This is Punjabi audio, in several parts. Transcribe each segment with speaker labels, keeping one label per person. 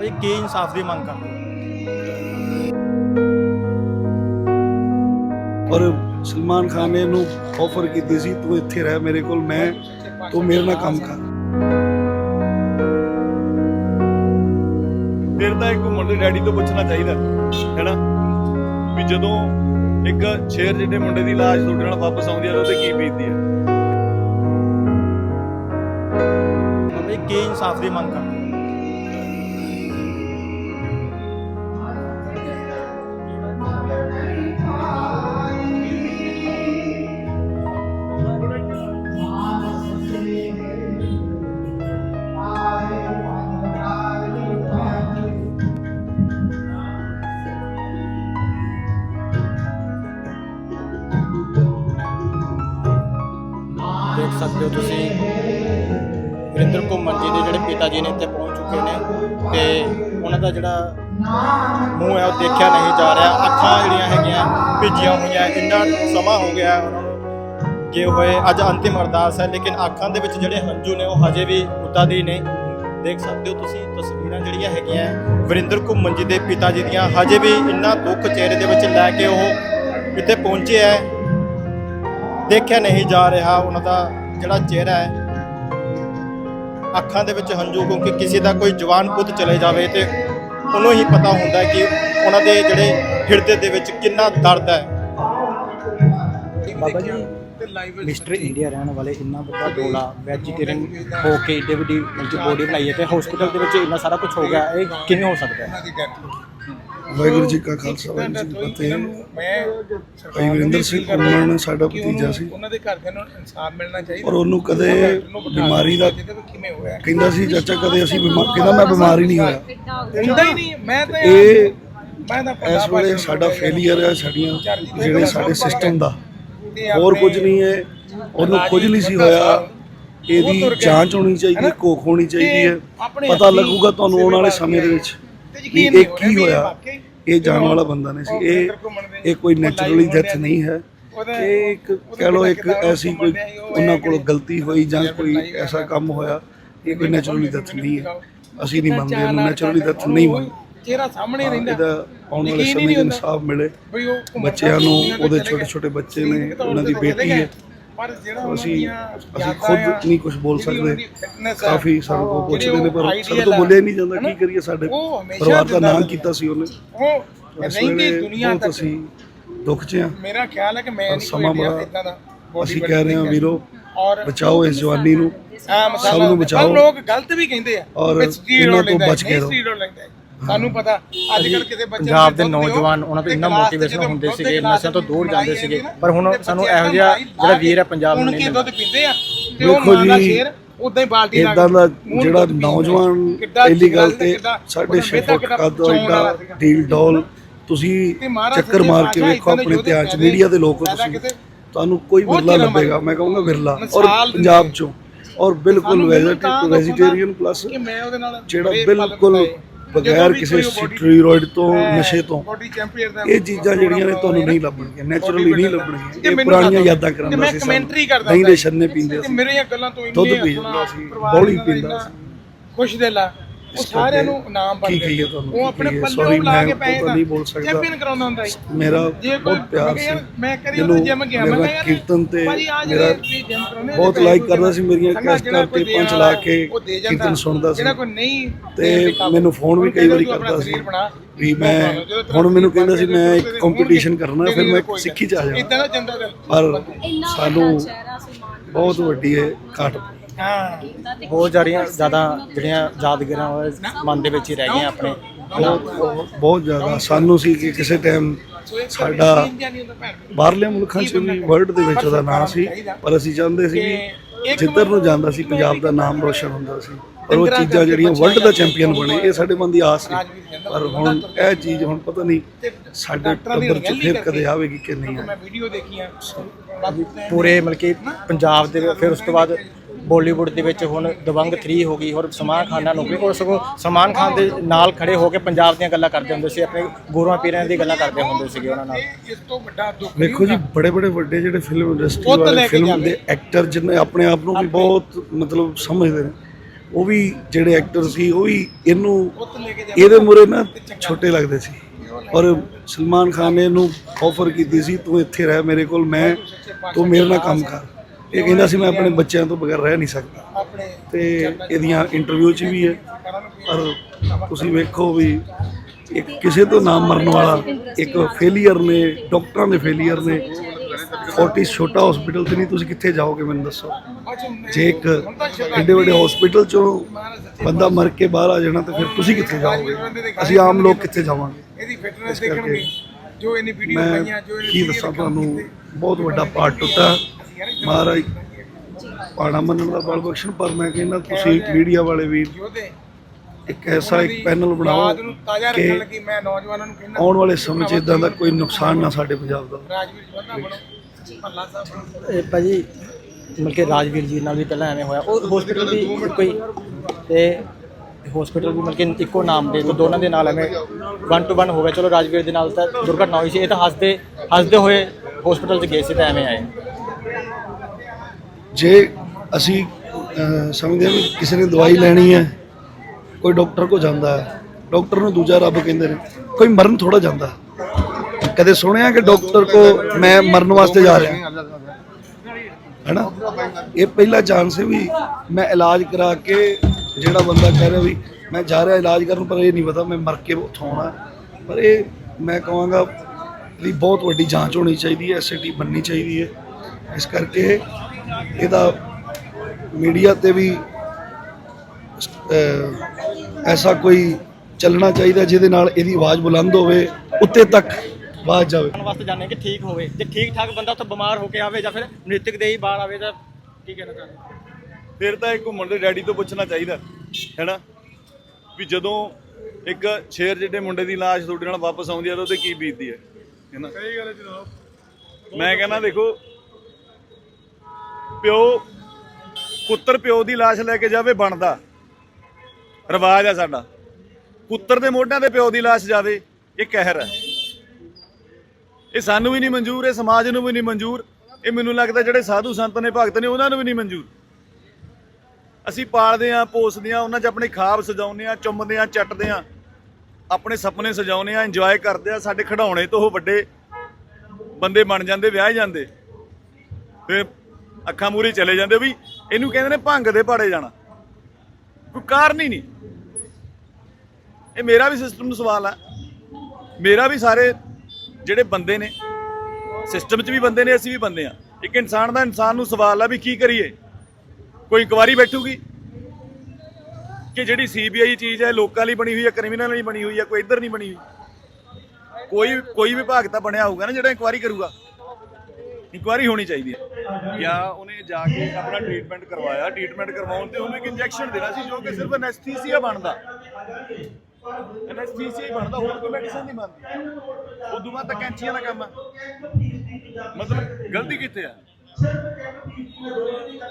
Speaker 1: ਬਈ ਕੀ ਇਨਸਾਫ ਦੀ ਮੰਗ ਕਰਦੇ।
Speaker 2: ਔਰ ਸਲਮਾਨ ਖਾਨ ਨੇ ਇਹਨੂੰ ਆਫਰ ਕੀਤੀ ਸੀ ਤੂੰ ਇੱਥੇ ਰਹਿ ਮੇਰੇ ਕੋਲ ਮੈਂ ਤੂੰ ਮੇਰੇ ਨਾਲ ਕੰਮ ਕਰ।
Speaker 3: ਫਿਰ ਤਾਂ ਇੱਕ ਮੁੰਡੇ ਡੈਡੀ ਤੋਂ ਪੁੱਛਣਾ ਚਾਹੀਦਾ ਹੈਨਾ ਵੀ ਜਦੋਂ ਇੱਕ ਸ਼ੇਰ ਜਿਹੇ ਮੁੰਡੇ ਦੀ ਲਾਸ਼ ਤੁਹਾਡੇ ਨਾਲ ਵਾਪਸ ਆਉਂਦੀ ਹੈ ਤਾਂ ਉਹਤੇ ਕੀ ਬੀਤਦੀ ਹੈ
Speaker 1: ਬਈ ਕੀ ਇਨਸਾਫ ਦੀ ਮੰਗ ਕਰਦੇ? ਸਕਦੇ ਹੋ ਤੁਸੀਂ। ਵਰਿੰਦਰ ਘੁੰਮਣ ਜੀ ਦੇ ਜਿਹੜੇ ਪਿਤਾ ਜੀ ਨੇ ਇੱਥੇ ਪਹੁੰਚ ਚੁੱਕੇ ਨੇ ਤੇ ਉਹਨਾਂ ਦਾ ਜਿਹੜਾ ਮੂੰਹ ਹੈ ਉਹ ਦੇਖਿਆ ਨਹੀਂ ਜਾ ਰਿਹਾ। ਅੱਖਾਂ ਜਿਹੜੀਆਂ ਹੈਗੀਆਂ, ਭਿੱਜੀਆਂ ਹੋਈਆਂ, ਇੰਨਾ ਸਮਾਂ ਹੋ ਗਿਆ ਉਹਨਾਂ ਨੂੰ। ਗਏ ਹੋਏ, ਅੱਜ ਅੰਤਿਮ ਅਰਦਾਸ ਹੈ, ਲੇਕਿਨ ਅੱਖਾਂ ਦੇ ਵਿੱਚ ਜਿਹੜੇ ਹੰਝੂ ਨੇ, ਉਹ ਹਜੇ ਵੀ ਉਦਾਂ ਦੇ ਨੇ। ਦੇਖ ਸਕਦੇ ਹੋ ਤੁਸੀਂ ਤਸਵੀਰਾਂ ਜਿਹੜੀਆਂ ਹੈਗੀਆਂ। ਵਰਿੰਦਰ ਘੁੰਮਣ ਜੀ ਦੇ ਪਿਤਾ ਜੀ ਦੀਆਂ ਹਜੇ ਵੀ ਇੰਨਾ ਦੁੱਖ ਚਿਹਰੇ ਦੇ ਵਿੱਚ ਲੈ ਕੇ ਉਹ ਇੱਥੇ ਪਹੁੰਚੇ ਹੈ। ਦੇਖਿਆ ਨਹੀਂ ਜਾ ਰਿਹਾ ਉਹਨਾਂ ਦਾ ਜਿਹੜਾ ਚਿਹਰਾ ਹੈ, ਅੱਖਾਂ ਦੇ ਵਿੱਚ ਹੰਝੂ, ਕਿਉਂਕਿ ਕਿਸੇ ਦਾ ਕੋਈ ਜਵਾਨ ਪੁੱਤ ਚਲੇ ਜਾਵੇ ਤੇ ਉਹਨੂੰ ਹੀ ਪਤਾ ਹੁੰਦਾ ਕਿ ਉਹਨਾਂ ਦੇ ਜਿਹੜੇ ਹਿਰਦੇ ਦੇ ਵਿੱਚ ਕਿੰਨਾ ਦਰਦ ਹੈ। ਬਾਬਾ ਜੀ, ਮਿਸਟਰ ਇੰਡੀਆ ਰਹਿਣ ਵਾਲੇ ਇੰਨਾ ਵੱਡਾ ਡੋਲਾ ਵੈਜੀਟੇਰੀਅਨ ਹੋ ਕੇ ਏਡੇ ਵੱਡੀ ਬੋਡੀ ਬਣਾਈ ਹੈ ਤੇ ਹਸਪੀਟਲ ਦੇ ਵਿੱਚ ਇੰਨਾ ਸਾਰਾ ਕੁਝ ਹੋ ਗਿਆ, ਇਹ ਕਿਵੇਂ ਹੋ ਸਕਦਾ ਹੈ?
Speaker 2: ਵਾਹਿਗੁਰੂ ਜੀ ਕਾ ਖਾਲਸਾ ਵਾਹਿਗੁਰੂ ਜੀ ਕੀ ਫਤਿਹ।
Speaker 4: ਮੈਂ
Speaker 2: ਭਾਈ ਵਰਿੰਦਰ ਸਿੰਘ ਘੁੰਮਣ ਸਾਡਾ ਭਤੀਜਾ ਸੀ।
Speaker 4: ਉਹਨਾਂ ਦੇ ਘਰਦਿਆਂ ਨੂੰ ਇਨਸਾਫ ਮਿਲਣਾ ਚਾਹੀਦਾ।
Speaker 2: ਔਰ ਉਹਨੂੰ ਕਦੇ ਬਿਮਾਰੀ ਦਾ
Speaker 4: ਕਿਵੇਂ ਹੋਇਆ?
Speaker 2: ਕਹਿੰਦਾ ਸੀ ਚਾਚਾ ਕਦੇ ਅਸੀਂ ਬਿਮਾਰ ਕਹਿੰਦਾ ਮੈਂ ਬਿਮਾਰ ਹੀ ਨਹੀਂ ਹੋਇਆ।
Speaker 4: ਹੁੰਦਾ ਹੀ ਨਹੀਂ ਮੈਂ ਤਾਂ
Speaker 2: ਇਹ
Speaker 4: ਮੈਂ ਤਾਂ
Speaker 2: ਇਸ ਵੇਲੇ ਸਾਡਾ ਫੇਲਿਅਰ ਹੈ ਸਾਡੀਆਂ ਜਿਹੜੇ ਸਾਡੇ ਸਿਸਟਮ ਦਾ। ਹੋਰ ਕੁਝ ਨਹੀਂ ਹੈ। ਉਹਨੂੰ ਕੁਝ ਨਹੀਂ ਸੀ ਹੋਇਆ। ਇਹਦੀ ਜਾਂਚ ਹੋਣੀ ਚਾਹੀਦੀ ਹੈ ਕੋਖ ਹੋਣੀ ਚਾਹੀਦੀ ਹੈ। ਪਤਾ ਲੱਗੂਗਾ ਤੁਹਾਨੂੰ ਆਉਣ ਵਾਲੇ ਸਮੇਂ ਦੇ ਵਿੱਚ। ਵੀ ਇਹ ਕੀ ਹੋਇਆ? ਇਹ ਜਾਣ ਵਾਲਾ ਬੰਦਾ ਨਹੀਂ ਸੀ। ਇਹ ਇਹ ਕੋਈ ਨੈਚੁਰਲੀ ਡੈਥ ਨਹੀਂ ਹੈ। ਇਹ ਇੱਕ ਕਹਿ ਲਓ ਇੱਕ ਐਸੀ ਕੋਈ ਉਹਨਾਂ ਕੋਲ ਗਲਤੀ ਹੋਈ ਜਾਂ ਕੋਈ ਐਸਾ ਕੰਮ ਹੋਇਆ ਇਹ ਕੋਈ ਨੈਚੁਰਲੀ ਡੈਥ ਨਹੀਂ ਹੈ। ਅਸੀਂ ਨਹੀਂ ਮੰਨਦੇ ਇਹਨੂੰ ਨੈਚੁਰਲੀ ਡੈਥ ਨਹੀਂ ਮੰਨਦੇ
Speaker 4: ਚਿਹਰਾ ਸਾਹਮਣੇ ਰਹਿੰਦਾ।
Speaker 2: ਇਹਦਾ ਆਉਣ ਵਾਲੇ ਸਮੇਂ ਇਨਸਾਫ ਮਿਲੇ। ਬੱਚਿਆਂ ਨੂੰ ਉਹਦੇ ਛੋਟੇ। ਛੋਟੇ ਬੱਚੇ ਨੇ ਉਹਨਾਂ ਦੀ ਬੇਟੀ। ਹੈ।
Speaker 4: ਪਰ ਜਿਹੜਾ
Speaker 2: ਅਸੀਂ ਖੁਦ ਨਹੀਂ ਕੁਝ ਬੋਲ ਸਕਦੇ ਕਾਫੀ ਸਾਨੂੰ
Speaker 4: ਜਿਹੜੀ
Speaker 2: ਪੁੱਛਦੇ ਨੇ ਪਰ ਸਾਡੇ ਤੋਂ ਬੋਲਿਆ ਨਹੀਂ ਜਾਂਦਾ ਕੀ? ਕਰੀਏ ਸਾਡੇ ਪਰਿਵਾਰ ਦਾ
Speaker 4: ਜਿੰਦਾ
Speaker 2: ਨਾਂ
Speaker 4: ਸੀ।
Speaker 2: ਕੀਤਾ ਸੀ ਉਹਨੇ
Speaker 4: ਉਹ ਨਹੀਂ ਕਿ ਦੁਨੀਆ ਤੱਕ
Speaker 2: ਅਸੀਂ ਦੁੱਖ 'ਚ ਆ
Speaker 4: ਮੇਰਾ ਖਿਆਲ ਹੈ ਕਿ ਮੈਂ ਨਹੀਂ ਕੋਈ ਇਦਾਂ ਦਾ
Speaker 2: ਅਸੀਂ ਕਹਿ ਰਹੇ ਹਾਂ ਵੀਰੋ
Speaker 4: ਔਰ
Speaker 2: ਬਚਾਓ ਇਸ ਜਵਾਨੀ ਨੂੰ ਸਭ ਨੂੰ ਬਚਾਓ।
Speaker 4: ਲੋਕ ਗਲਤ ਵੀ ਕਹਿੰਦੇ ਆ
Speaker 2: ਔਰ ਇਹਨਾਂ ਤੋਂ ਬਚ ਕੇ ਰਹੋ।
Speaker 4: ਸਾਨੂੰ ਪਤਾ ਅੱਜ ਕੱਲ ਕਿਸੇ ਬੱਚੇ
Speaker 1: ਪੰਜਾਬ ਦੇ ਨੌਜਵਾਨ ਉਹਨਾਂ ਤੋਂ ਇੰਨਾ ਮੋਟੀਵੇਸ਼ਨ ਹੁੰਦੇ ਸੀਗੇ ਨਸ਼ਿਆਂ ਤੋਂ ਦੂਰ ਜਾਂਦੇ ਸੀਗੇ ਪਰ ਹੁਣ ਸਾਨੂੰ ਇਹੋ ਜਿਹਾ ਜਿਹੜਾ ਵੀਰ ਹੈ ਪੰਜਾਬ ਨੂੰ ਨਹੀਂ
Speaker 4: ਦੁੱਧ ਪੀਂਦੇ ਆ ਤੇ ਉਹ ਮਾਂ ਦਾ ਸ਼ੇਰ ਉਦਾਂ ਹੀ ਬਾਲਟੀ ਲਾ
Speaker 2: ਇਦਾਂ ਦਾ ਜਿਹੜਾ। ਨੌਜਵਾਨ ਪਹਿਲੀ ਗੱਲ ਤੇ ਸਾਡੇ
Speaker 4: ਉਹਦਾ
Speaker 2: 6
Speaker 4: ਮਿਹਦਾ
Speaker 2: ਫੁੱਟ
Speaker 4: ਕਿੱਡਾ
Speaker 2: ਕੱਦ
Speaker 4: ਸੀਗਾ।
Speaker 2: ਢੀਲ ਡੋਲ ਤੁਸੀਂ ਚੱਕਰ ਮਾਰ ਕੇ ਵੇਖੋ ਆਪਣੇ
Speaker 4: ਪੈਦੇ
Speaker 2: ਮੀਡੀਆ ਦੇ ਲੋਕ ਤੁਸੀਂ ਤੁਹਾਨੂੰ ਕੋਈ ਵਿਰਲਾ ਲੱਭੇਗਾ। ਮੈਂ ਕਹੂੰਗਾ ਵਿਰਲਾ ਔਰ ਪੰਜਾਬ ਚੋਂ ਔਰ ਬਿਲਕੁਲ ਵੈਜੀਟੇਰੀਅਨ ਪਲੱਸ
Speaker 4: ਕਿ ਮੈਂ ਉਹਦੇ ਨਾਲ
Speaker 2: ਜਿਹੜਾ ਬਿਲਕੁਲ। ਬਗੈਰ ਕਿਸੇ ਸਟੀਰੋਇਡ ਤੋਂ ਨਸ਼ੇ ਤੋਂ ਇਹ ਚੀਜ਼ਾਂ ਜਿਹੜੀਆਂ ਨੇ ਤੁਹਾਨੂੰ ਨਹੀਂ ਲੱਭਣਗੀਆਂ ਨੈਚੁਰਲੀ ਨਹੀਂ ਲੱਭਣਗੀਆਂ ਇਹ ਪੁਰਾਣੀਆਂ ਯਾਦਾਂ
Speaker 4: ਤੇ
Speaker 2: ਕਰਾਂਦਾ
Speaker 4: ਮੈਂ
Speaker 2: ਸੀ
Speaker 4: ਕਮੈਂਟਰੀ ਕਰਦਾ
Speaker 2: ਦਹੀਂ ਦੇ
Speaker 4: ਸੀ।
Speaker 2: ਛੰਨੇ ਪੀਂਦੇ
Speaker 4: ਤੇ
Speaker 2: ਸੀ
Speaker 4: ਮੇਰੀਆਂ ਗੱਲਾਂ ਤੋਂ
Speaker 2: ਦੁੱਧ
Speaker 4: ਇੰਨੇ
Speaker 2: ਪੀਂਦਾ ਸੀ, ਬੌਲੀ
Speaker 4: ਨਾਲ
Speaker 2: ਪੀਂਦਾ ਸੀ।
Speaker 4: ਖੁਸ਼ ਦਿਲਾ ਉਹ ਸਾਰਿਆਂ ਨੂੰ ਇਨਾਮ
Speaker 2: ਕੀ
Speaker 4: ਬਣਦੇ
Speaker 2: ਕਹੀਏ ਤੁਹਾਨੂੰ,
Speaker 4: ਉਹ
Speaker 2: ਕੀ
Speaker 4: ਆਪਣੇ
Speaker 2: ਕਹੀਏ,
Speaker 4: ਪੱਲੇ
Speaker 2: sorry,
Speaker 4: ਲਾ
Speaker 2: ਮੈਂ
Speaker 4: ਕੇ
Speaker 2: ਤਾਂ
Speaker 4: ਪੈਸੇ
Speaker 2: ਨਹੀਂ ਬੋਲ ਸਕਦਾ।
Speaker 4: ਚੈਂਪੀਅਨ ਕਰਾਉਂਦਾ ਹੁੰਦਾ ਸੀ।
Speaker 2: ਮੇਰਾ
Speaker 4: ਜੇ ਕੋਈ
Speaker 2: ਬਹੁਤ ਪਿਆਰ ਸੀ।
Speaker 4: ਮੈਂ ਕਰੀ ਜਿਮ ਗਿਆ ਮੈਂ ਕਿਹਾ
Speaker 2: ਕੀਰਤਨ ਤੇ ਮੇਰਾ ਲਾਈਕ ਕਰਦਾ ਸੀ ਮੇਰੀਆਂ ਕੈਸਟਾਂ ਤੇ
Speaker 4: ਦੇਣ
Speaker 2: ਪੰਜ
Speaker 4: ਵਾਲਾ
Speaker 2: ਲਾ ਕੇ। ਕੀਰਤਨ ਸੁਣਦਾ ਸੀ।
Speaker 4: ਜਿਹੜਾ ਕੋਈ ਨਹੀਂ
Speaker 2: ਤੇ ਮੈਨੂੰ ਫੋਨ ਵੀ ਕਈ ਵਾਰੀ ਕਰਦਾ ਸੀ ਵੀ ਮੈਂ ਹੁਣ ਮੈਨੂੰ ਕਹਿੰਦਾ ਸੀ ਮੈਂ ਇੱਕ ਕੰਪੀਟੀਸ਼ਨ ਕਰਨਾ ਫਿਰ ਮੈਂ ਸਿੱਖੀ ਚ ਆ ਜਾਣਾ ਪਰ ਸਾਨੂੰ ਬਹੁਤ ਵੱਡੀ ਹੈ। ਘਾਟ
Speaker 4: ਹਾਂ
Speaker 1: ਬਹੁਤ ਜਾਰੀਆਂ ਜ਼ਿਆਦਾ ਜਿਹੜੀਆਂ ਯਾਦਗਾਰਾਂ ਉਹ ਮਨ ਦੇ ਵਿੱਚ ਹੀ ਰਹਿ ਗਈਆਂ ਆਪਣੇ।
Speaker 2: ਬਹੁਤ ਜ਼ਿਆਦਾ। ਸਾਨੂੰ ਸੀ ਕਿ ਕਿਸੇ ਟਾਈਮ ਸਾਡਾ ਬਾਹਰਲੇ ਮੁਲਕਾਂ 'ਚ ਵੀ ਵਰਲਡ ਦੇ ਵਿੱਚ ਉਹਦਾ ਨਾਮ ਸੀ ਪਰ ਅਸੀਂ ਚਾਹੁੰਦੇ ਸੀ ਕਿ ਜਿੱਧਰ ਨੂੰ ਜਾਂਦਾ ਸੀ ਪੰਜਾਬ ਦਾ ਨਾਮ ਰੋਸ਼ਨ ਹੁੰਦਾ ਸੀ ਪਰ ਉਹ ਚੀਜ਼ਾਂ ਜਿਹੜੀਆਂ ਵਰਲਡ ਦਾ ਚੈਂਪੀਅਨ ਬਣੇ ਇਹ ਸਾਡੇ ਮਨ ਦੀ ਆਸ ਸੀ। ਪਰ ਹੁਣ ਇਹ ਚੀਜ਼ ਹੁਣ ਪਤਾ ਨਹੀਂ ਸਾਡੇ ਟੱਬਰ 'ਚ ਫਿਰ ਕਦੇ ਆਵੇਗੀ ਕਿ ਨਹੀਂ।
Speaker 4: ਮੈਂ ਵੀਡੀਓ ਦੇਖੀਆਂ।
Speaker 1: ਪੂਰੇ ਮਤਲਬ ਕਿ ਪੰਜਾਬ ਦੇ ਫਿਰ ਉਸ ਤੋਂ ਬਾਅਦ ਬਾਲੀਵੁੱਡ ਦੇ ਵਿੱਚ ਹੁਣ ਦਬੰਗ 3 ਹੋ ਗਈ ਹੋਰ ਸਮਾਨ ਖਾਨ ਨਾਲ ਹੋ ਗਈ। ਔਰ ਸਗੋਂ ਸਮਾਨ ਖਾਨ ਦੇ ਨਾਲ ਖੜੇ ਹੋ ਕੇ ਪੰਜਾਬ ਦੀਆਂ ਗੱਲਾਂ ਕਰਦੇ ਹੁੰਦੇ ਸੀ ਆਪਣੇ ਗੁਰੂਆਂ ਪੀਰਾਂ ਦੀ ਗੱਲਾਂ ਕਰਦੇ ਹੁੰਦੇ ਸੀਗੇ ਉਹਨਾਂ ਨਾਲ।
Speaker 4: ਇਸ ਤੋਂ ਵੱਡਾ ਦੁੱਖ
Speaker 2: ਵੇਖੋ ਜੀ ਬੜੇ ਬੜੇ ਵੱਡੇ ਜਿਹੜੇ ਫਿਲਮ ਇੰਡਸਟਰੀ ਵਾਲੇ ਫਿਲਮ। ਦੇ ਐਕਟਰ ਜਿਨ੍ਹਾਂ ਆਪਣੇ ਆਪ ਨੂੰ ਵੀ ਬਹੁਤ ਮਤਲਬ ਸਮਝਦੇ ਨੇ। ਉਹ ਵੀ ਜਿਹੜੇ ਐਕਟਰ ਸੀ ਉਹ ਵੀ ਇਹਨੂੰ ਇਹਦੇ ਮੂਹਰੇ ਨਾ ਛੋਟੇ ਲੱਗਦੇ ਸੀ। ਔਰ ਸਲਮਾਨ ਖਾਨ ਨੇ ਇਹਨੂੰ ਆਫਰ ਕੀਤੀ ਸੀ ਤੂੰ ਇੱਥੇ ਰਹਿ ਮੇਰੇ ਕੋਲ ਮੈਂ ਤੂੰ ਮੇਰੇ ਨਾਲ ਕੰਮ ਕਰ। ਇਹ ਕਹਿੰਦਾ ਸੀ ਮੈਂ ਆਪਣੇ ਬੱਚਿਆਂ ਤੋਂ ਬਗੈਰ ਰਹਿ ਨਹੀਂ ਸਕਦਾ। ਤੇ ਇਹਦੀਆਂ ਇੰਟਰਵਿਊ 'ਚ ਵੀ ਹੈ। ਪਰ ਤੁਸੀਂ ਵੇਖੋ ਵੀ ਇੱਕ ਕਿਸੇ ਤੋਂ ਨਾਮ ਮਰਨ ਵਾਲਾ ਇੱਕ ਫੇਲੀਅਰ ਨੇ ਡਾਕਟਰਾਂ ਦੇ ਫੇਲੀਅਰ ਨੇ ਫੋਰਟਿਸ ਛੋਟਾ ਹਸਪੀਟਲ ਤੇ ਨਹੀਂ ਤੁਸੀਂ ਕਿੱਥੇ ਜਾਓਗੇ ਮੈਨੂੰ ਦੱਸੋ? ਜੇ ਇੱਕ ਏਡੇ ਵੱਡੇ ਹਸਪੀਟਲ ਚੋਂ ਬੰਦਾ ਮਰ ਕੇ ਬਾਹਰ ਆ ਜਾਣਾ ਤਾਂ ਫਿਰ ਤੁਸੀਂ ਕਿੱਥੇ ਜਾਓਗੇ? ਅਸੀਂ ਆਮ ਲੋਕ ਕਿੱਥੇ ਜਾਵਾਂਗੇ?
Speaker 4: ਇਹਦੀ ਫਿਟਨੈਸ ਦੇਖਣਗੇ ਜੋ ਇਹਨੇ ਵੀਡੀਓ ਪਾਈਆਂ ਜੋ ਇਹਨੇ
Speaker 2: ਕੀ ਦੱਸਾਂ ਤੁਹਾਨੂੰ। ਬਹੁਤ ਵੱਡਾ ਪਾਰਟ ਟੁੱਟਾ। ਮਹਾਰਾਜ ਪਾਣਾ ਮੰਨਣ ਦਾ ਬਲ ਬਖਸ਼ਣ ਪਰ ਮੈਂ ਕਹਿੰਦਾ ਤੁਸੀਂ ਮੀਡੀਆ ਵਾਲੇ ਵੀਰ
Speaker 4: ਯੋਧੇ
Speaker 2: ਇੱਕ ਐਸਾ ਇੱਕ ਪੈਨਲ ਬਣਾਓ ਕਿ
Speaker 4: ਰੱਖਣ ਲੱਗੀ ਮੈਂ ਨੌਜਵਾਨਾਂ ਨੂੰ ਕਹਿੰਦਾ
Speaker 2: ਆਉਣ ਵਾਲੇ ਸਮੇਂ 'ਚ ਇਦਾਂ ਦਾ ਕੋਈ ਨੁਕਸਾਨ ਨਾ ਸਾਡੇ ਪੰਜਾਬ ਦਾ
Speaker 1: ਇਹ ਭਾਜੀ ਮਤਲਬ ਕਿ ਰਾਜਵੀਰ ਜੀ ਨਾਲ ਵੀ ਪਹਿਲਾਂ ਐਵੇਂ ਹੋਇਆ। ਉਹ ਹਸਪੀਟਲ ਵੀ ਇੱਕੋ ਹੀ ਤੇ ਹਸਪੀਟਲ ਵੀ ਮਤਲਬ ਕਿ ਇੱਕੋ ਨਾਮ ਦੇ ਤੋਂ ਦੋਨਾਂ ਦੇ ਨਾਲ ਐਵੇਂ 1 ਟੂ 1 ਹੋ ਗਿਆ। ਚਲੋ ਰਾਜਵੀਰ ਦੇ ਨਾਲ ਤਾਂ ਦੁਰਘਟਨਾ ਹੋਈ ਸੀ ਇਹ ਤਾਂ ਹੱਸਦੇ ਹੱਸਦੇ ਹੋਏ ਹਸਪੀਟਲ 'ਚ ਗਏ ਸੀ ਤਾਂ ਐਵੇਂ ਆਏ।
Speaker 2: ਜੇ ਅਸੀਂ ਅਹ, ਸਮਝਦੇ ਹਾਂ ਵੀ ਕਿਸੇ ਨੇ ਦਵਾਈ ਲੈਣੀ ਹੈ ਕੋਈ ਡਾਕਟਰ ਕੋ ਜਾਂਦਾ ਹੈ ਡਾਕਟਰ ਨੂੰ ਦੂਜਾ ਰੱਬ ਕਹਿੰਦੇ ਨੇ ਕੋਈ ਮਰਨ ਥੋੜਾ ਜਾਂਦਾ। ਕਦੇ ਸੁਣਿਆ ਕਿ ਡਾਕਟਰ ਕੋ ਮੈਂ ਮਰਨ ਵਾਸਤੇ ਜਾ ਰਿਹਾ? ਹੈਨਾ? ਇਹ ਪਹਿਲਾ ਚਾਂਸ ਹੈ ਵੀ ਮੈਂ ਇਲਾਜ ਕਰਾ ਕੇ ਜਿਹੜਾ ਬੰਦਾ ਕਹਿ ਰਿਹਾ ਵੀ ਮੈਂ ਜਾ ਰਿਹਾ ਇਲਾਜ ਕਰਨ ਪਰ ਇਹ ਨਹੀਂ ਪਤਾ ਮੈਂ ਮਰ ਕੇ ਉੱਥੋਂ ਆਉਣਾ। ਪਰ ਇਹ ਮੈਂ ਕਹਾਂਗਾ ਵੀ ਬਹੁਤ ਵੱਡੀ ਜਾਂਚ ਹੋਣੀ ਚਾਹੀਦੀ ਹੈ ਐਸਆਈਟੀ ਬਣਨੀ ਚਾਹੀਦੀ ਹੈ। ਇਸ ਕਰਕੇ ਇਹਦਾ ਮੀਡੀਆ ਤੇ ਵੀ ਐਸਾ ਕੋਈ ਚੱਲਣਾ ਚਾਹੀਦਾ ਜਿਹਦੇ ਨਾਲ ਇਹਦੀ ਆਵਾਜ਼ ਬੁਲੰਦ ਹੋਵੇ ਉੱਤੇ ਤੱਕ ਆਵਾਜ਼ ਜਾਵੇ।
Speaker 1: ਜਾਣ ਵਾਸਤੇ ਜਾਣੇ ਕਿ ਠੀਕ ਹੋਵੇ। ਜੇ ਠੀਕ ਠਾਕ ਬੰਦਾ ਉੱਥੇ ਬਿਮਾਰ ਹੋ ਕੇ ਆਵੇ ਜਾਂ ਫਿਰ ਮ੍ਰਿਤਕ ਦੇ ਹੀ ਬਾਹਰ ਆਵੇ ਤਾਂ ਕੀ ਕਹਿਣਾ ਚਾਹੁੰਦੇ
Speaker 3: ਫਿਰ ਤਾਂ ਘੁੰਮਣ ਦੇ ਡੈਡੀ ਤੋਂ ਪੁੱਛਣਾ ਚਾਹੀਦਾ ਹੈਨਾ? ਵੀ ਜਦੋਂ ਇੱਕ ਸ਼ੇਰ ਜਿਹੜੇ ਮੁੰਡੇ ਦੀ ਲਾਸ਼ ਤੁਹਾਡੇ ਨਾਲ ਵਾਪਸ ਆਉਂਦੀ ਹੈ ਤਾਂ ਉਹਦੇ ਕੀ ਬੀਤਦੀ ਹੈ? ਹੈਨਾ ਸਹੀ ਗੱਲ ਹੈ ਜਨਾਬ। ਮੈਂ ਕਹਿੰਦਾ ਦੇਖੋ ਪਿਓ ਪੁੱਤਰ ਪਿਓ ਦੀ ਲਾਸ਼ ਲੈ ਕੇ ਜਾਵੇ ਬਣਦਾ। ਰਿਵਾਜ ਆ ਸਾਡਾ। ਪੁੱਤਰ ਦੇ ਮੋਢਿਆਂ ਤੇ ਪਿਓ ਦੀ ਲਾਸ਼ ਜਾਵੇ ਇਹ ਕਹਿਰ ਹੈ। ਇਹ ਸਾਨੂੰ ਵੀ ਨਹੀਂ ਮਨਜ਼ੂਰ ਇਹ ਸਮਾਜ ਨੂੰ ਵੀ ਨਹੀਂ ਮਨਜ਼ੂਰ। ਇਹ ਮੈਨੂੰ ਲੱਗਦਾ ਜਿਹੜੇ ਸਾਧੂ ਸੰਤ ਨੇ ਭਗਤ ਨੇ ਉਹਨਾਂ ਨੂੰ ਵੀ ਨਹੀਂ ਮਨਜ਼ੂਰ। ਅਸੀਂ ਪਾਲਦੇ ਆਂ ਪੋਸਦੇ ਆਂ ਉਹਨਾਂ 'ਚ ਆਪਣੀ ਖਾਬ ਸਜਾਉਂਦੇ ਆਂ ਚੁੰਮਦੇ ਆਂ ਚੱਟਦੇ ਆਂ ਆਪਣੇ ਸੁਪਨੇ ਸਜਾਉਂਦੇ ਆਂ ਇੰਜੋਏ ਕਰਦੇ ਆ, ਸਾਡੇ ਖਿਡੌਣੇ ਤੋਂ ਉਹ ਵੱਡੇ ਬੰਦੇ ਬਣ ਜਾਂਦੇ, ਵਿਆਹ ਜਾਂਦੇ। ਫਿਰ ਅੱਖਾਂ ਮੂਰੇ ਚਲੇ ਜਾਂਦੇ ਵੀ ਇਹਨੂੰ ਕਹਿੰਦੇ ਨੇ ਭੰਗ ਦੇ ਪਾੜੇ ਜਾਣਾ। ਕੋਈ ਕਾਰਨ ਹੀ ਨਹੀਂ। ਇਹ ਮੇਰਾ ਵੀ ਸਿਸਟਮ ਸਵਾਲ ਆ। ਮੇਰਾ ਵੀ ਸਾਰੇ ਜਿਹੜੇ ਬੰਦੇ ਨੇ ਸਿਸਟਮ 'ਚ ਵੀ ਬੰਦੇ ਨੇ, ਅਸੀਂ ਵੀ ਬੰਦੇ ਆ। ਇੱਕ ਇਨਸਾਨ ਦਾ ਇਨਸਾਨ ਨੂੰ ਸਵਾਲ ਆ ਵੀ ਕੀ ਕਰੀਏ? ਕੋਈ ਇਨਕੁਆਰੀ ਬੈਠੂਗੀ। ਕਿ ਜਿਹੜੀ ਸੀਬੀਆਈ ਚੀਜ਼ ਹੈ, ਲੋਕਾਂ ਲਈ ਬਣੀ ਹੋਈ ਹੈ ਕ੍ਰਿਮੀਨਲ ਲਈ ਬਣੀ ਹੋਈ ਹੈ ਕੋਈ ਇੱਧਰ ਨਹੀਂ ਬਣੀ ਹੋਈ। ਕੋਈ ਕੋਈ ਵਿਭਾਗ ਤਾਂ ਬਣਿਆ ਹੋਊਗਾ ਨਾ ਜਿਹੜਾ ਇਨਕੁਆਰੀ ਕਰੂਗਾ। ਇਨਕੁਆਰੀ ਹੋਣੀ ਚਾਹੀਦੀ ਹੈ। ਜਾਂ ਉਹਨੇ ਜਾ ਕੇ ਆਪਣਾ ਟ੍ਰੀਟਮੈਂਟ ਕਰਵਾਇਆ। ਟ੍ਰੀਟਮੈਂਟ ਕਰਵਾਉਣ ਤੇ ਉਹਨੂੰ ਇੱਕ ਇੰਜੈਕਸ਼ਨ ਦੇਣਾ ਸੀ, ਜੋ ਕਿ ਸਿਰਫ ਐਨੈਸਥੀਸੀਆ ਬਣਦਾ। ਐਨੈਸਥੀਸੀਆ ਹੀ ਬਣਦਾ, ਹੋਰ ਕੋਈ ਮੈਡੀਸਨ ਨਹੀਂ ਬਣਦੀ। ਉਦੋਂ ਬਾਅਦ ਤਾਂ ਕੈਂਚੀਆਂ ਦਾ ਕੰਮ ਆ। ਮਤਲਬ ਗਲਤੀ ਕਿੱਥੇ ਆ?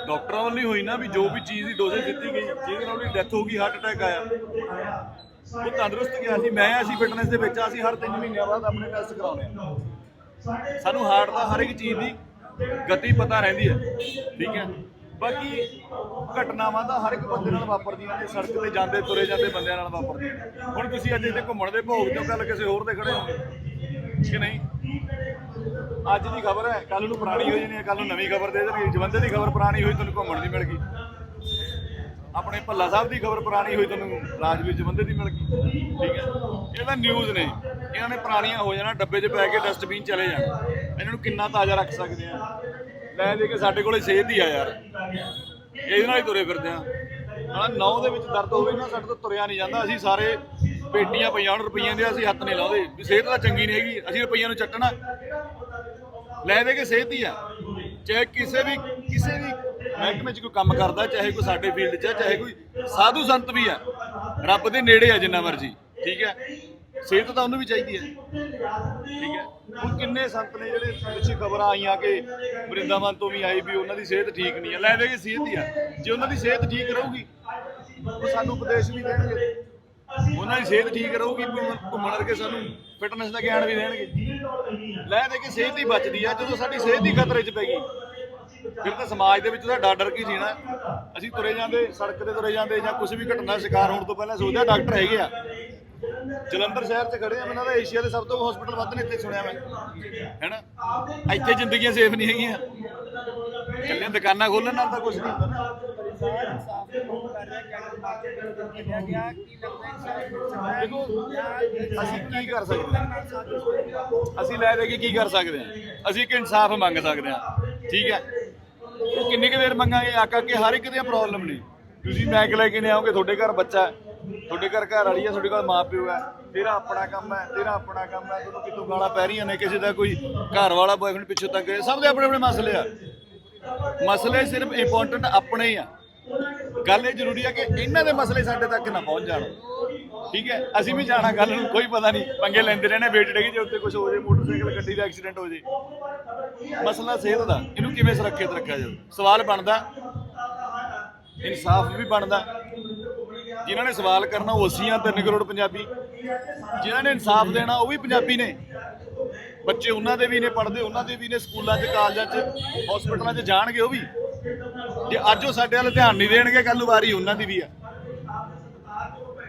Speaker 3: ਡਾਕਟਰਾਂ ਵੱਲੋਂ ਹੀ ਹੋਈ ਨਾ ਵੀ ਜੋ ਵੀ ਚੀਜ਼ ਦੀ ਡੋਜ਼ੇਜ ਦਿੱਤੀ ਗਈ, ਜਿਹਦੇ ਨਾਲ ਉਹਦੀ ਡੈਥ ਹੋ ਗਈ ਹਾਰਟ ਅਟੈਕ ਆਇਆ। ਉਹ ਤੰਦਰੁਸਤ ਗਿਆ ਸੀ, ਮੈਂ ਅਸੀਂ ਫਿਟਨੈਸ ਦੇ ਵਿੱਚ ਅਸੀਂ ਹਰ 3 ਮਹੀਨਿਆਂ ਬਾਅਦ ਆਪਣੇ ਟੈਸਟ ਕਰਾਉਨੇ ਆ ਸਾਨੂੰ ਹਾਰਟ ਦਾ ਹਰ ਇੱਕ ਚੀਜ਼ ਦੀ ਗਤੀ ਪਤਾ ਰਹਿੰਦੀ ਹੈ, ਠੀਕ ਹੈ? ਬਾਕੀ ਘਟਨਾਵਾਂ ਤਾਂ ਹਰ ਇੱਕ ਬੰਦੇ ਨਾਲ ਵਾਪਰਦੀਆਂ ਨੇ, ਸੜਕ ਤੇ ਜਾਂਦੇ, ਤੁਰੇ ਜਾਂਦੇ ਬੰਦਿਆਂ ਨਾਲ ਵਾਪਰਦੀਆਂ ਹੁਣ ਤੁਸੀਂ ਅੱਜ ਇੱਥੇ ਘੁੰਮਣ ਦੇ ਭੋਗ ਤੋਂ ਗੱਲ ਕਿਸੇ ਹੋਰ ਦੇ ਖੜੇ ਹੋ? ਕਿ ਨਹੀਂ? ਅੱਜ ਦੀ ਖਬਰ ਹੈ ਕੱਲ ਨੂੰ ਪੁਰਾਣੀ ਹੋ ਜਾਣੀ ਹੈ ਕੱਲ ਨੂੰ ਨਵੀਂ ਖਬਰ ਦੇ ਦੇਣਗੇ। ਜਵੰਦੇ ਦੀ ਖਬਰ ਪੁਰਾਣੀ ਹੋਈ, ਤੁਹਾਨੂੰ ਘੁੰਮਣ ਦੀ ਮਿਲ ਗਈ। ਆਪਣੇ ਭੱਲਾ ਸਾਹਿਬ ਦੀ ਖਬਰ ਪੁਰਾਣੀ ਹੋਈ, ਤੁਹਾਨੂੰ ਰਾਜਵੀਰ ਜਵੰਦੇ ਦੀ ਮਿਲ ਗਈ। ਠੀਕ ਹੈ। ਇਹ ਤਾਂ ਨਿਊਜ਼ ਨੇ। ਇਹਨਾਂ ਨੇ ਪੁਰਾਣੀਆਂ ਹੋ ਜਾਣਾ, ਡੱਬੇ 'ਚ ਪੈ ਕੇ ਡਸਟਬਿਨ ਚਲੇ ਜਾਣਾ। ਇਹਨਾਂ ਨੂੰ ਕਿੰਨਾ ਤਾਜ਼ਾ ਰੱਖ ਸਕਦੇ ਆ। ਲੈ ਦੇ ਕੇ ਸਾਡੇ ਕੋਲੇ ਸਿਹਤ ਹੀ ਆ ਯਾਰ। ਇਹਦੇ ਨਾਲ ਹੀ ਤੁਰੇ ਫਿਰਦੇ ਆ। ਨਾਲ ਨੌ ਦੇ ਵਿੱਚ ਦਰਦ ਹੋਵੇ ਨਾ, ਸਾਡੇ ਤੋਂ ਤੁਰਿਆ ਨਹੀਂ ਜਾਂਦਾ। ਅਸੀਂ ਸਾਰੇ ਪੇਟੀਆਂ ਪਈਆਂ ਰੁਪਈਆਂ ਦੇ ਅਸੀਂ ਹੱਥ ਨਹੀਂ ਲਾਉਂਦੇ। ਵੀ ਸਿਹਤ ਤਾਂ ਚੰਗੀ ਨਹੀਂ ਹੈਗੀ। ਅਸੀਂ ਰੁਪਈਆਂ ਨੂੰ ਚੱਟਣਾ। ਲੈ ਦੇ ਕੇ ਸਿਹਤ ਹੀ ਆ। ਚਾਹੇ ਕਿਸੇ ਵੀ ਕਿਸੇ ਵੀ ਮਹਿਕਮੇ 'ਚ ਕੋਈ ਕੰਮ ਕਰਦਾ ਚਾਹੇ ਕੋਈ ਸਾਡੇ ਫੀਲਡ 'ਚ ਆ, ਚਾਹੇ ਕੋਈ ਸਾਧੂ ਸੰਤ ਵੀ ਆ। ਰੱਬ ਦੇ ਨੇੜੇ ਆ ਜਿੰਨਾ ਮਰਜ਼ੀ ਠੀਕ ਹੈ? ਸਿਹਤ ਤਾਂ ਉਹਨੂੰ ਵੀ ਚਾਹੀਦੀ ਹੈ। ਠੀਕ ਹੈ? ਹੁਣ ਕਿੰਨੇ ਸੰਤ ਨੇ ਜਿਹੜੇ ਪਿੱਛੇ ਖਬਰਾਂ ਆਈਆਂ ਕਿ ਵਰਿੰਦਾਵਨ ਤੋਂ ਵੀ ਆਈ ਵੀ ਉਹਨਾਂ ਦੀ ਸਿਹਤ ਠੀਕ ਨਹੀਂ ਹੈ ਲੈ ਦੇ ਕੇ ਸਿਹਤ ਹੀ ਆ। ਜੇ ਉਹਨਾਂ ਦੀ ਸਿਹਤ ਠੀਕ ਰਹੂਗੀ ਉਹ ਸਾਨੂੰ ਉਪਦੇਸ਼ ਵੀ ਦੇਣਗੇ। ਉਹਨਾਂ ਦੀ ਸਿਹਤ ਠੀਕ ਰਹੂਗੀ ਘੁੰਮਣ- ਘੁੰਮਣ ਕਰਕੇ ਸਾਨੂੰ ਫਿਟਨੈਸ ਦਾ ਗਿਆਨ ਵੀ ਦੇਣਗੇ। ਲੈ ਦੇ ਕੇ ਸਿਹਤ ਹੀ ਬਚਦੀ ਆ, ਜਦੋਂ ਸਾਡੀ ਸਿਹਤ ਹੀ ਖਤਰੇ 'ਚ ਪੈ ਗਈ। ਫਿਰ ਤਾਂ ਸਮਾਜ ਦੇ ਵਿੱਚ ਤਾਂ ਡਰ ਡਰ ਕੀ ਜੀਣਾ ਅਸੀਂ ਤੁਰੇ ਜਾਂਦੇ, ਸੜਕ ਤੇ ਤੁਰੇ ਜਾਂਦੇ ਜਾਂ ਕੁਝ ਵੀ ਘਟਨਾ ਦਾ ਸ਼ਿਕਾਰ ਹੋਣ ਤੋਂ ਪਹਿਲਾਂ ਸੋਚਦੇ ਆ ਡਾਕਟਰ ਹੈਗੇ ਆ। ਜਲੰਧਰ ਸ਼ਹਿਰ 'ਚ ਖੜੇ ਆ ਮੈਨੂੰ ਤਾਂ ਏਸ਼ੀਆ ਦੇ ਸਭ ਤੋਂ ਹਸਪੀਟਲ ਵੱਧ ਨੇ ਇੱਥੇ ਸੁਣਿਆ ਮੈਂ। ਹੈਨਾ? ਇੱਥੇ ਜ਼ਿੰਦਗੀਆਂ ਸੇਫ ਨਹੀਂ ਹੈਗੀਆਂ। ਕੱਲੀਆਂ ਦੁਕਾਨਾਂ ਖੋਲਣ ਨਾਲ ਤਾਂ ਕੁਝ ਨਹੀਂ ਹੁੰਦਾ ਨਾ। ਦੇਖੋ ਅਸੀਂ ਕੀ ਕਰ ਸਕਦੇ ਹਾਂ? ਅਸੀਂ ਲੈ ਦੇ ਕੇ ਕੀ ਕਰ ਸਕਦੇ ਹਾਂ? ਅਸੀਂ ਇੱਕ ਇਨਸਾਫ ਮੰਗ ਸਕਦੇ ਹਾਂ। ਠੀਕ ਹੈ? ਉਹ ਕਿੰਨੀ ਕੁ ਦੇਰ ਮੰਗਾਂਗੇ? ਆਕਾ ਕਿ ਹਰ ਇੱਕ ਦੀਆਂ ਪ੍ਰੋਬਲਮ ਨੇ। ਤੁਸੀਂ ਮੈਕ ਲੈ ਕੇ ਨਹੀਂ ਆਓਗੇ ਤੁਹਾਡੇ ਘਰ ਬੱਚਾ ਹੈ। ਤੁਹਾਡੇ ਘਰ ਘਰ ਵਾਲੀ ਹੈ ਤੁਹਾਡੇ ਕੋਲ ਮਾਂ ਪਿਓ ਹੈ। ਤੇਰਾ ਆਪਣਾ ਕੰਮ ਹੈ ਤੇਰਾ ਆਪਣਾ ਕੰਮ ਹੈ। ਤੁਹਾਨੂੰ ਕਿਤੋਂ ਗਾਲਾਂ ਪੈ ਰਹੀਆਂ ਨੇ? ਕਿਸੇ ਦਾ ਕੋਈ ਘਰ ਵਾਲਾ ਬॉयਫ੍ਰੈਂਡ ਪਿੱਛੇ ਹੈ ਸਭ ਦੇ ਆਪਣੇ ਆਪਣੇ ਮਸਲੇ ਆ। ਮਸਲੇ ਸਿਰਫ ਇੰਪੋਰਟੈਂਟ ਆਪਣੇ ਹੀ ਆ। ਗੱਲ ਇਹ ਜ਼ਰੂਰੀ ਹੈ ਕਿ ਇਹਨਾਂ ਦੇ ਮਸਲੇ ਸਾਡੇ ਤੱਕ ਨਾ ਪਹੁੰਚ ਜਾਣ। ਠੀਕ ਹੈ? ਅਸੀਂ ਵੀ ਜਾਣਾ ਗੱਲ ਨੂੰ, ਕੋਈ ਪਤਾ ਨਹੀਂ। ਪੰਗੇ ਲੈਂਦੇ ਰਹਿਣੇ, ਵੇਟ ਡੇਗੀ ਜੇ ਉੱਤੇ ਕੁਝ ਹੋ ਜੇ, ਮੋਟਰਸਾਈਕਲ, ਗੱਡੀ ਦਾ ਐਕਸੀਡੈਂਟ ਹੋ ਜੇ। ਮਸਲਾ ਸਿਹਤ ਦਾ, ਇਹਨੂੰ ਕਿਵੇਂ ਸੁਰੱਖਿਅਤ ਰੱਖਿਆ ਜਾਵੇ? ਸਵਾਲ ਬਣਦਾ। ਇਨਸਾਫ ਵੀ ਬਣਦਾ। ਜਿਨ੍ਹਾਂ ਨੇ ਸਵਾਲ ਕਰਨਾ, ਉਹ ਅਸੀਂ ਆ 3 ਕਰੋੜ ਪੰਜਾਬੀ। ਜਿਨ੍ਹਾਂ ਨੇ ਇਨਸਾਫ ਦੇਣਾ, ਉਹ ਵੀ ਪੰਜਾਬੀ ਨੇ। ਬੱਚੇ ਉਹਨਾਂ ਦੇ ਵੀ ਨੇ, ਪੜ੍ਹਦੇ ਉਹਨਾਂ ਦੇ ਵੀ ਨੇ, ਸਕੂਲਾਂ 'ਚ, ਕਾਲਜਾਂ 'ਚ ਹਸਪੀਟਲਾਂ 'ਚ ਜਾਣਗੇ ਉਹ ਵੀ। ਜੇ ਅੱਜ ਉਹ ਸਾਡੇ ਵੱਲ ਧਿਆਨ ਨਹੀਂ ਦੇਣਗੇ ਕੱਲ ਵਾਰੀ ਉਹਨਾਂ ਦੀ ਵੀ ਆ।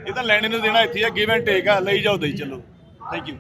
Speaker 3: ਇਹ ਤਾਂ ਲੈਣੇ ਨੂੰ ਦੇਣਾ ਇੱਥੇ ਆ ਗਿਵ ਐਂਡ ਟੇਕ ਆ, ਲਈ ਜਾਓ, ਦੇਈ ਚੱਲੋ। Thank you